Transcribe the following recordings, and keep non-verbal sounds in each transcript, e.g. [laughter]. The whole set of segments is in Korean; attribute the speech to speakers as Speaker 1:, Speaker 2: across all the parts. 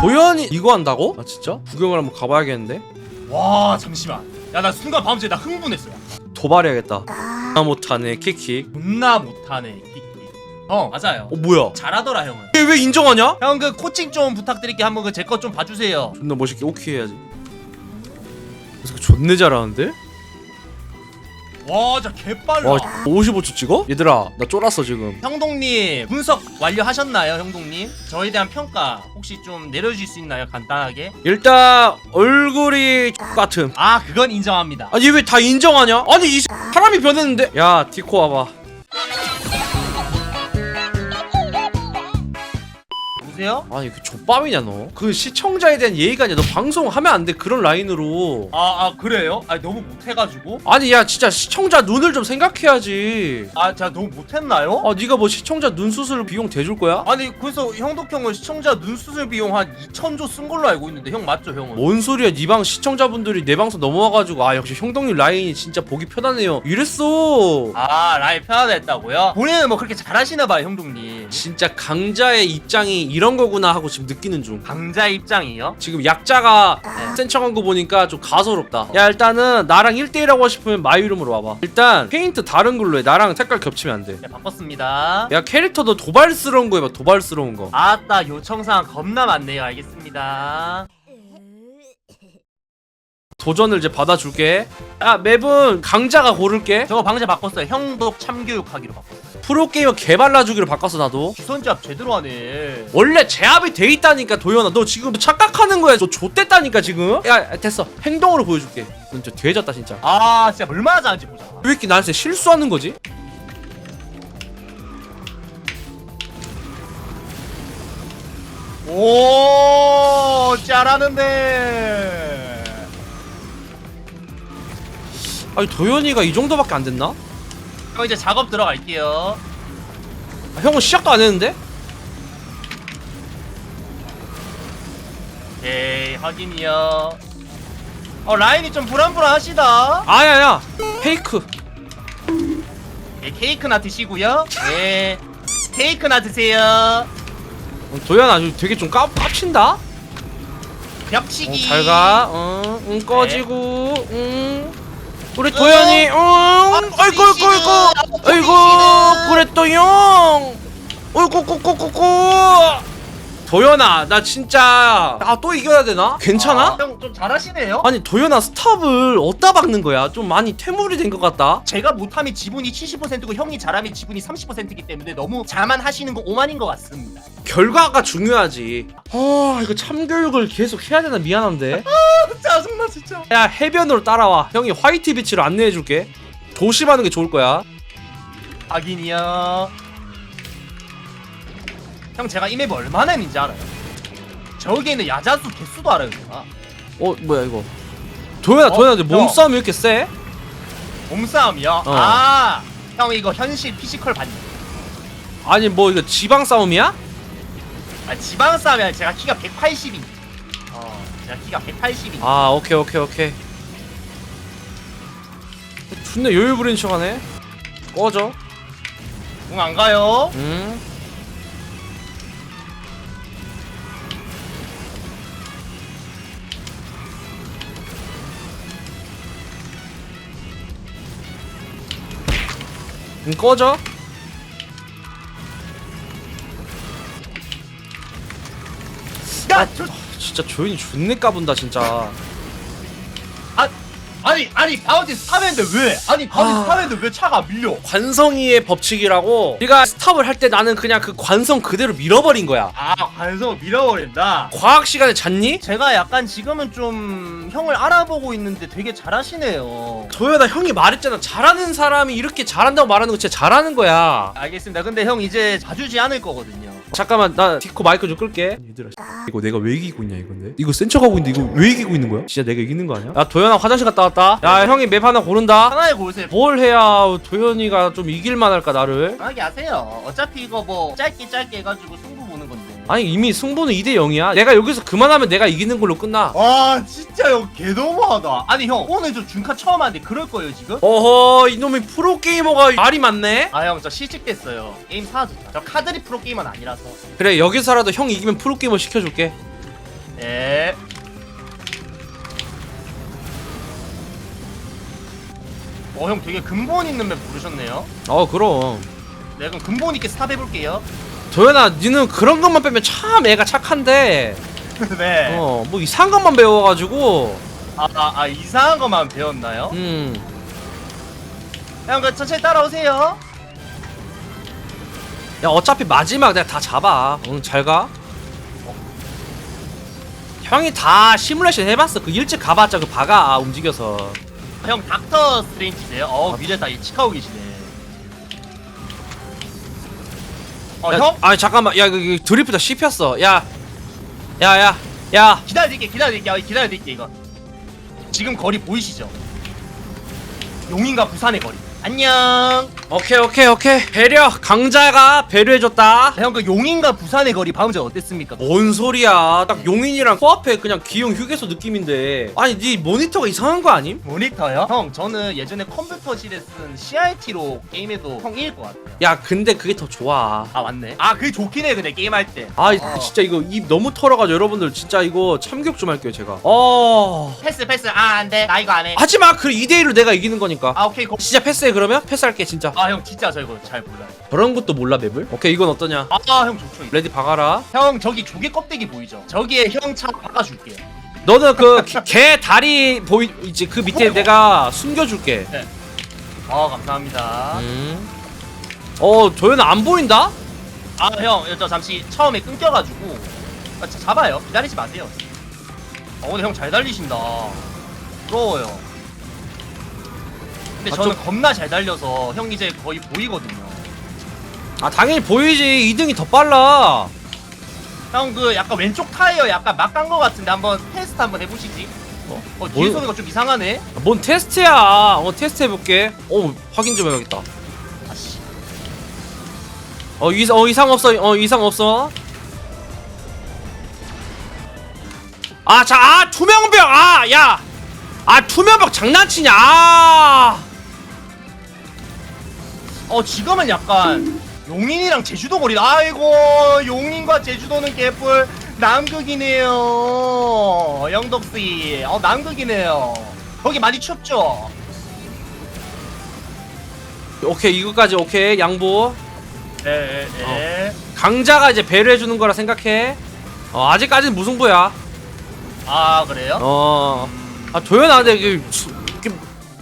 Speaker 1: 도현이 이거 한다고? 아 진짜? 구경을 한번 가봐야겠는데?
Speaker 2: 와 잠시만 야 나 순간 밤새 나 흥분했어.
Speaker 1: 도발해야겠다 나 못하네 킥킥
Speaker 2: 존나 못하네 키키 형 맞아요
Speaker 1: 어 뭐야
Speaker 2: 잘하더라 형은
Speaker 1: 얘 왜 인정하냐?
Speaker 2: 형 그 코칭 좀 부탁드릴게 한번 그제거좀 봐주세요
Speaker 1: 존나 멋있게 오케이 해야지 그래서 존내 잘하는데?
Speaker 2: 와 진짜 개빨라
Speaker 1: 와 55초 찍어? 얘들아 나 쫄았어 지금
Speaker 2: 형동님 분석 완료하셨나요 형동님? 저에 대한 평가 혹시 좀 내려주실 수 있나요 간단하게?
Speaker 1: 일단 얼굴이 같음
Speaker 2: 아 그건 인정합니다
Speaker 1: 아니 왜 다 인정하냐? 아니 이 사람이 변했는데 야 디코 와봐
Speaker 2: 보세요
Speaker 1: 아니 그 족밥이냐 너? 그 시청자에 대한 예의가 아니야 너 방송하면 안 돼 그런 라인으로
Speaker 2: 아, 아 그래요? 아 너무 못해가지고
Speaker 1: 아니 야 진짜 시청자 눈을 좀 생각해야지
Speaker 2: 아 제가 너무 못했나요?
Speaker 1: 아 네가 뭐 시청자 눈 수술 비용 대줄 거야?
Speaker 2: 아니 그래서 형덕 형은 시청자 눈 수술 비용 한 2천조 쓴 걸로 알고 있는데 형 맞죠 형은?
Speaker 1: 뭔 소리야 네 방 시청자분들이 내 방송 넘어와가지고 아 역시 형동님 라인이 진짜 보기 편하네요 이랬어
Speaker 2: 아 라인 편하다 했다고요? 본인은 뭐 그렇게 잘하시나 봐요 형동님
Speaker 1: 진짜 강자의 입장이 이런 거구나 하고 지금 느끼는 중.
Speaker 2: 강자 입장이요?
Speaker 1: 지금 약자가 센 척한 거 보니까 좀 가소롭다. 야 일단은 나랑 1대1 하고 싶으면 마이 이름으로 와봐. 일단 페인트 다른 걸로 해. 나랑 색깔 겹치면 안 돼.
Speaker 2: 네 바꿨습니다.
Speaker 1: 야 캐릭터도 도발스러운 거 해봐 도발스러운 거.
Speaker 2: 아따 요청사항 겁나 많네요. 알겠습니다
Speaker 1: 도전을 이제 받아줄게. 야 맵은 강자가 고를게.
Speaker 2: 저거 방제 바꿨어요. 형독 참교육하기로 바꿨어요.
Speaker 1: 프로게이머 개발라주기로 바꿨어 나도.
Speaker 2: 기선제압 제대로 하네.
Speaker 1: 원래 제압이 돼 있다니까 도현아. 너 지금 착각하는 거야. 너 좆됐다니까 지금? 야 됐어. 행동으로 보여줄게. 너 진짜 돼졌다 진짜.
Speaker 2: 아 진짜 얼마나 잘하는지 보자.
Speaker 1: 왜 이렇게 나한테 실수하는 거지?
Speaker 2: 오 잘하는데
Speaker 1: 아니 도현이가 이 정도밖에 안 됐나?
Speaker 2: 형 이제 작업 들어갈게요.
Speaker 1: 아, 형은 시작도 안 했는데?
Speaker 2: 오케이 확인이요. 어 라인이 좀 불안불안하시다.
Speaker 1: 아야야. 페이크.
Speaker 2: 네, 케이크나 드시고요. 네 케이크나 드세요.
Speaker 1: 어, 도현아 아주 되게 좀 까, 깝친다? 어,
Speaker 2: 벽치기.
Speaker 1: 잘가. 어, 응 꺼지고 응 우리 도현이 응 아이고 아이고 아이고. 아이고 그랬더 형. 어이구 꼬꼬꼬꼬 도현아 나 진짜 아또 이겨야 되나? 괜찮아?
Speaker 2: 형 좀 잘하시네요.
Speaker 1: 아니 도현아 스탑을 어디다 박는 거야? 좀 많이 퇴물이 된 것 같다.
Speaker 2: 제가 못하면 지분이 70%고 형이 잘하면 지분이 30%이기 때문에 너무 잘만 하시는 거 오만인 것 같습니다.
Speaker 1: 결과가 중요하지. 아 이거 참교육을 계속 해야 되나? 미안한데. [laughs]
Speaker 2: 짜증나 진짜.
Speaker 1: 야 해변으로 따라와. 형이 화이트 비치로 안내해줄게. 조심하는 게 좋을 거야.
Speaker 2: 확인이요 형 제가 이맵 얼마나 했는지 알아요? 저기에 있는 야자수 개수도 알아요 제가
Speaker 1: 어 뭐야 이거 도현아
Speaker 2: 어?
Speaker 1: 도현아 너
Speaker 2: 형.
Speaker 1: 몸싸움이 왜 이렇게 세?
Speaker 2: 몸싸움이요?
Speaker 1: 어.
Speaker 2: 아, 형 이거 현실 피지컬 봤니?
Speaker 1: 아니 뭐 이거 지방 싸움이야?
Speaker 2: 아, 지방 싸움이 아니라 제가 키가 180인. 어, 제가 키가 180인.
Speaker 1: 아 오케이 오케이 오케이 존나 여유 부리는 척하네 꺼져
Speaker 2: 응안 가요?
Speaker 1: 응 응, 꺼져.
Speaker 2: 야, 저,
Speaker 1: 진짜 조연이 존내 까분다 진짜.
Speaker 2: 아, 아니, 아니, 바운티 스타맨인데 왜? 아니, 바운티
Speaker 1: 아.
Speaker 2: 스타맨인데 왜 차가 밀려?
Speaker 1: 관성이의 법칙이라고 네가 스탑을 할 때 나는 그냥 그 관성 그대로 밀어버린 거야
Speaker 2: 아, 관성을 밀어버린다.
Speaker 1: 과학 시간에 잤니?
Speaker 2: 제가 약간 지금은 좀 형을 알아보고 있는데 되게 잘하시네요.
Speaker 1: 도현아 형이 말했잖아 잘하는 사람이 이렇게 잘한다고 말하는 거 진짜 잘하는 거야
Speaker 2: 알겠습니다. 근데 형 이제 봐주지 않을 거거든요.
Speaker 1: 잠깐만 나 디코 마이크 좀 끌게 얘들아 이거 내가 왜 이기고 있냐 이건데 이거 센 척하고 있는데 이거 왜 이기고 있는 거야? 진짜 내가 이기는 거 아니야? 야 도현아 화장실 갔다 왔다 야 형이 맵 하나 고른다
Speaker 2: 편하게 고르세요.
Speaker 1: 뭘 해야 도현이가 좀 이길만 할까 나를
Speaker 2: 편하게 하세요. 어차피 이거 뭐 짧게 짧게 해가지고 승부.
Speaker 1: 아니 이미 승부는 2대 0이야. 내가 여기서 그만하면 내가 이기는 걸로 끝나.
Speaker 2: 와 진짜 형 개너무하다. 아니 형 오늘 저 준카 처음 하는데 그럴 거예요 지금?
Speaker 1: 어허 이놈이 프로게이머가 말이 많네?
Speaker 2: 아 형 저 실직됐어요. 게임 사라졌다 저 카드리 프로게이머는 아니라서.
Speaker 1: 그래 여기서라도 형 이기면 프로게이머 시켜줄게.
Speaker 2: 네. 어, 형 되게 근본 있는 맵 부르셨네요.
Speaker 1: 어 그럼.
Speaker 2: 네, 그럼 근본 있게 스탑 해볼게요.
Speaker 1: 도현아 니는 그런 것만 빼면 참 애가 착한데 [laughs]
Speaker 2: 네.
Speaker 1: 어 뭐 이상한 것만 배워가지고
Speaker 2: 아, 아, 아, 이상한 것만 배웠나요?
Speaker 1: 음
Speaker 2: 형, 그 천천히 따라오세요.
Speaker 1: 야 어차피 마지막 내가 다 잡아 응 잘가 형이 다 시뮬레이션 해봤어 그 일찍 가봤자 그 바가 움직여서
Speaker 2: 형, 닥터 스트레인지세요? 어, 미래 다 예측하고 계시네. 어,
Speaker 1: 야,
Speaker 2: 형?
Speaker 1: 아니 잠깐만 야 이거, 이거 드리프트 씹혔어 야 야, 야, 야.
Speaker 2: 기다려드릴게, 기다려드릴게, 어, 기다려드릴게, 이거. 지금 거리 보이시죠? 용인과 부산의 거리. 안녕.
Speaker 1: 오케이, 오케이, 오케이. 배려. 강자가 배려해줬다.
Speaker 2: 형, 그 용인과 부산의 거리 방금 전 어땠습니까?
Speaker 1: 뭔 소리야. 딱 용인이랑 코앞에 그냥 귀용 휴게소 느낌인데. 아니, 네 모니터가 이상한 거 아님?
Speaker 2: 모니터요? 형, 저는 예전에 컴퓨터실에 쓴 CRT로 게임해도 형 이길 것 같아요.
Speaker 1: 야, 근데 그게 더 좋아.
Speaker 2: 아, 맞네. 아, 그게 좋긴 해, 근데 게임할 때.
Speaker 1: 아,
Speaker 2: 어.
Speaker 1: 진짜 이거 입 너무 털어가지고 여러분들 진짜 이거 참격 좀 할게요, 제가. 어.
Speaker 2: 패스, 패스. 아, 안 돼. 나 이거 안 해.
Speaker 1: 하지 마. 그 2대 1로 내가 이기는 거니까.
Speaker 2: 아, 오케이. 고...
Speaker 1: 진짜 패스해, 그러면? 패스할게, 진짜.
Speaker 2: 아, 형, 진짜 저 이거 잘 몰라요.
Speaker 1: 그런 것도 몰라, 맵을? 오케이, 이건 어떠냐?
Speaker 2: 아, 형 좋죠. 이거.
Speaker 1: 레디 박아라.
Speaker 2: 형, 저기 조개 껍데기 보이죠? 저기에 형 차 박아줄게요.
Speaker 1: 너는 그 [laughs] 개 다리 보이 이제 그 밑에 내가 숨겨줄게.
Speaker 2: 아, 감사합니다.
Speaker 1: 음. 어 도현아 안 보인다?
Speaker 2: 아, 형, 저 잠시 처음에 끊겨가지고. 아, 자, 잡아요. 기다리지 마세요. 어, 근데 형 잘 달리신다. 부러워요. 근데
Speaker 1: 아,
Speaker 2: 저는
Speaker 1: 좀-
Speaker 2: 겁나 잘 달려서 형 이제 거의 보이거든요.
Speaker 1: 아 당연히 보이지 2등이 더 빨라.
Speaker 2: 형 그 약간 왼쪽 타이어 약간 막 간 거 같은데 한번 테스트 한번 해보시지.
Speaker 1: 어?
Speaker 2: 어,
Speaker 1: 뭘-
Speaker 2: 뒤에서 오는 거좀 이상하네.
Speaker 1: 뭔 테스트야? 어 테스트 해볼게. 어 확인 좀 해야겠다.
Speaker 2: 아씨.
Speaker 1: 어 이상 어 이상 없어. 어 이상 없어. 아자아 투명벽 아 야. 아 투명벽 장난치냐? 아.
Speaker 2: 어 지금은 약간 용인이랑 제주도 거리. 아이고 용인과 제주도는 개뿔 남극이네요. 영덕씨. 어 남극이네요. 거기 많이 춥죠?
Speaker 1: 오케이 이거까지 오케이 양보.
Speaker 2: 네. 네.
Speaker 1: 강자가 이제 배려해 주는 거라 생각해. 어 아직까지는 무승부야.
Speaker 2: 아 그래요?
Speaker 1: 어.
Speaker 2: 음,
Speaker 1: 아 도현아 근데 이게, 이게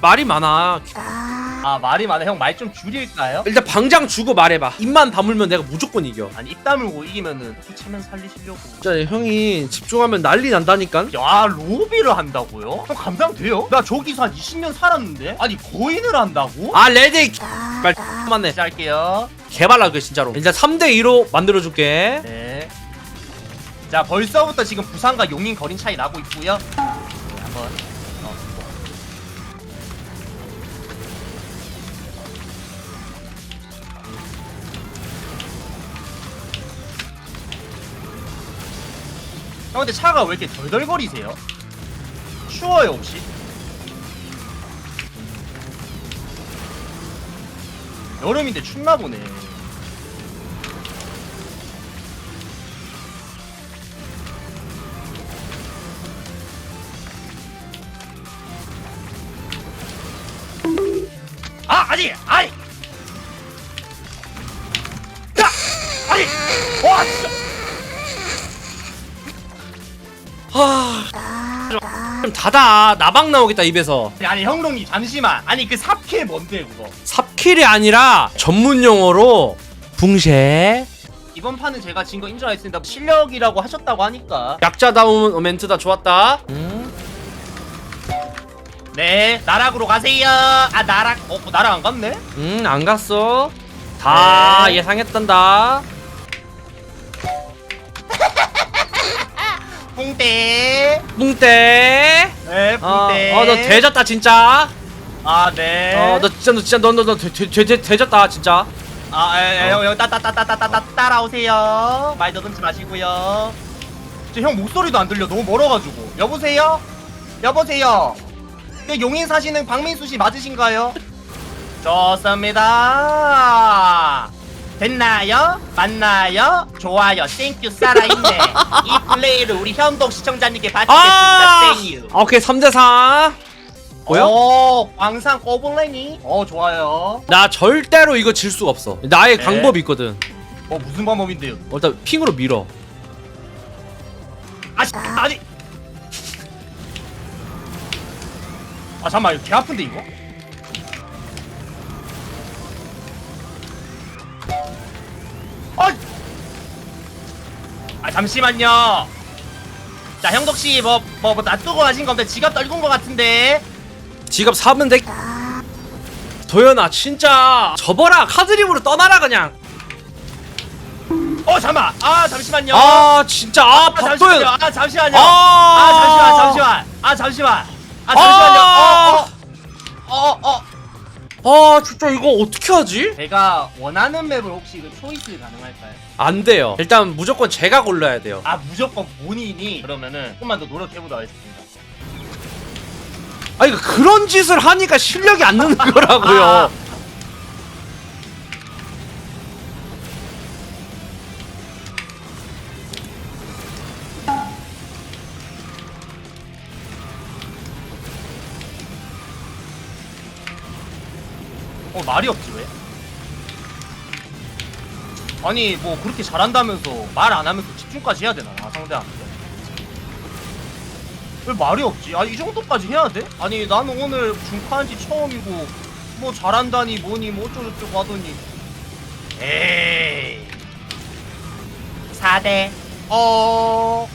Speaker 1: 말이 많아.
Speaker 2: 아 말이 많아. 형 말 좀 줄일까요?
Speaker 1: 일단 방장 주고 말해봐. 입만 다물면 내가 무조건 이겨.
Speaker 2: 아니 입 다물고 이기면은 피 치면 살리시려고.
Speaker 1: 진짜 형이 집중하면 난리 난다니까.
Speaker 2: 야 로비를 한다고요? 형 감당돼요? 나 저기서 한 20년 살았는데? 아니 거인을 한다고?
Speaker 1: 아 레디 말 맞네.
Speaker 2: 시작할게요
Speaker 1: 개발라 그게 진짜로. 일단 3대 2로 만들어 줄게.
Speaker 2: 네. 자 벌써부터 지금 부산과 용인 거린 차이 나고 있고요 네, 한번 형 근데 차가 왜 이렇게 덜덜거리세요? 추워요 혹시? 여름인데 춥나 보네. 아 아니 아니! 야! 아니! 와 진짜
Speaker 1: 하. 좀 닫아. 나방 나오겠다 입에서.
Speaker 2: 아니, 형동님 잠시만 아니 그 삽캐 뭔데 그거
Speaker 1: 삽킬이 아니라 전문 용어로 붕쉐.
Speaker 2: 이번 판은 제가 진 거 인정하겠습니다 실력이라고 하셨다고 하니까
Speaker 1: 약자다운 멘트다 좋았다. 음.
Speaker 2: 네 나락으로 가세요 아 나락 어 나락 안 갔네
Speaker 1: 음, 안 갔어. 다
Speaker 2: 네.
Speaker 1: 예상했단다. 뿡떼.
Speaker 2: 네
Speaker 1: 어,
Speaker 2: 뿡대
Speaker 1: 어, 너 대졌다 진짜.
Speaker 2: 아네
Speaker 1: 어, 너 진짜 너 진짜 너너너대대 대졌다 진짜.
Speaker 2: 아, 에, 에, 형, 형, 따, 따, 따, 따, 따, 따, 따라오세요. 말 더듬지 마시고요. 저형 목소리도 안 들려. 너무 멀어가지고. 여보세요? 여보세요? 그 용인 사시는 박민수 씨 맞으신가요? 좋습니다. 됐나요? 맞나요? 좋아요 땡큐 살아있네 이 [laughs] 플레이를 우리 현동 시청자님께 바치겠습니다
Speaker 1: 아
Speaker 2: 땡유
Speaker 1: 오케이 3대 4 뭐야?
Speaker 2: 오 광산 꼬블랭이 어 좋아요
Speaker 1: 나 절대로 이거 질 수가 없어 나의
Speaker 2: 네.
Speaker 1: 방법이 있거든
Speaker 2: 어 무슨 방법인데요?
Speaker 1: 어, 일단 핑으로 밀어
Speaker 2: 아 씨, 아니 아 잠깐만 이거 개 아픈데 이거? 아 잠시만요. 자 형덕씨 뭐 뭐 뭐 놔두고 가신 건데 지갑 떨군 거 같은데.
Speaker 1: 지갑 사면 돼. 도연아 진짜 접어라. 카드림으로 떠나라 그냥.
Speaker 2: 어 잠깐만 아 잠시만요.
Speaker 1: 아 진짜. 아
Speaker 2: 아,
Speaker 1: 박도연
Speaker 2: 잠시만요. 아 잠시만요.
Speaker 1: 아,
Speaker 2: 아 잠시만 잠시만. 아 잠시만. 아 잠시만요.
Speaker 1: 아.
Speaker 2: 어어어 어. 어, 어.
Speaker 1: 아 진짜 이거 어떻게 하지?
Speaker 2: 제가 원하는 맵을 혹시 그 초이스 가능할까요?
Speaker 1: 안 돼요. 일단 무조건 제가 골라야 돼요.
Speaker 2: 아 무조건 본인이 그러면은 조금만 더 노력해보도록 하겠습니다.
Speaker 1: 아니 그런 짓을 하니까 실력이 안 느는 [laughs] 거라고요.
Speaker 2: 아. 어 말이 없지 아니 뭐 그렇게 잘한다면서 말 안 하면서 집중까지 해야 되나 나 상대하는데 왜 말이 없지? 아니 이 정도까지 해야 돼? 아니 나는 오늘 중카한지 처음이고 뭐 잘한다니 뭐니 뭐 어쩌고저쩌고 하더니. 에이. 4대. 어...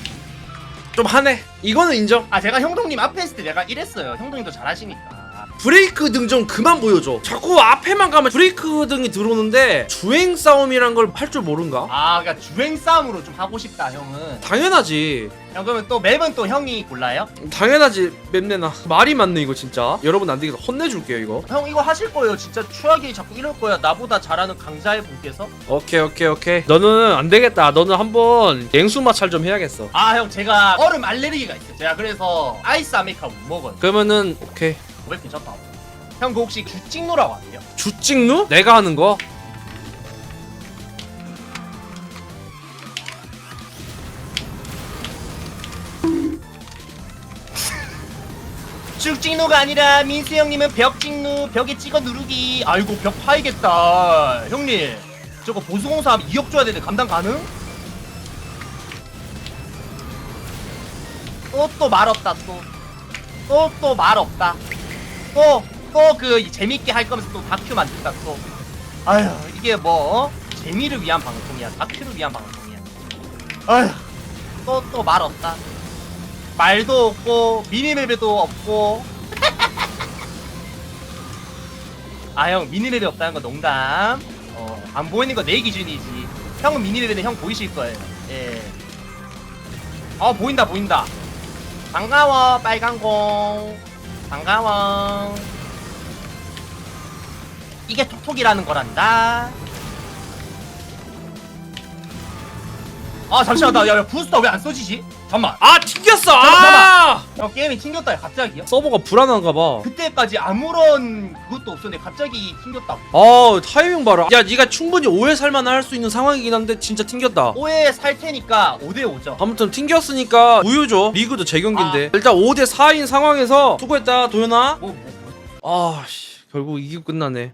Speaker 1: 좀 하네. 이거는 인정.
Speaker 2: 아 제가 형동님 앞에 있을 때 내가 이랬어요. 형동님도 잘하시니까
Speaker 1: 브레이크 등 좀 그만 보여줘. 자꾸 앞에만 가면 브레이크 등이 들어오는데 주행 싸움이란 걸 할 줄 모른가?
Speaker 2: 아 그니까 주행 싸움으로 좀 하고 싶다 형은.
Speaker 1: 당연하지.
Speaker 2: 형 그러면 또 맵은 또 형이 골라요?
Speaker 1: 당연하지. 맵내나 말이 맞네 이거 진짜. 여러분 안 되겠다 혼내줄게요 이거.
Speaker 2: 형 이거 하실 거예요. 진짜 추하게 자꾸 이럴 거야. 나보다 잘하는 강자의 분께서?
Speaker 1: 오케이 오케이 오케이. 너는 안 되겠다. 너는 한번 갱수 마찰 좀 해야겠어.
Speaker 2: 아 형 제가 얼음 알레르기가 있어요. 제가 그래서 아이스 아메리카 못 먹어요.
Speaker 1: 그러면은 오케이
Speaker 2: 왜 괜찮다 형 그 혹시 주찍노라고 아세요?
Speaker 1: 주찍누? 내가 하는 거? [laughs]
Speaker 2: 쭉찍노가 아니라 민수 형님은 벽찍노 벽에 찍어 누르기 아이고 벽 파이겠다 형님 저거 보수공사하면 2억 줘야 되는데 감당 가능? 또 또 말 없다 또 또 또 말 없다 또 또 그 재밌게 할 거면서 또 다큐 만든다 또. 아휴 이게 뭐 어? 재미를 위한 방송이야 다큐를 위한 방송이야. 아휴. 또 또 말 없다. 말도 없고 미니맵에도 없고. [laughs] 아 형 미니맵이 없다는 건 농담. 어 안 보이는 거 내 기준이지. 형은 미니맵에는 형 보이실 거예요. 예 어 보인다 보인다. 반가워 빨간공 반가워 이게 톡톡이라는 거란다 아 잠시만 나 야 야, 부스터 왜 안 써지지? 잠만.
Speaker 1: 아 튕겼어. 아.
Speaker 2: 형 게임이 튕겼다 갑자기요?
Speaker 1: 서버가 불안한가 봐.
Speaker 2: 그때까지 아무런 그것도 없었는데 갑자기 튕겼다고.
Speaker 1: 아 타이밍 봐라. 야 네가 충분히 오해 살만 할 수 있는 상황이긴 한데 진짜 튕겼다.
Speaker 2: 오해 살 테니까 5대 5죠.
Speaker 1: 아무튼 튕겼으니까 우유죠. 리그도 재경기인데. 일단 5대 4인 상황에서 수고했다 도현아.
Speaker 2: 뭐, 뭐, 뭐.
Speaker 1: 아 씨. 결국 이기고 끝나네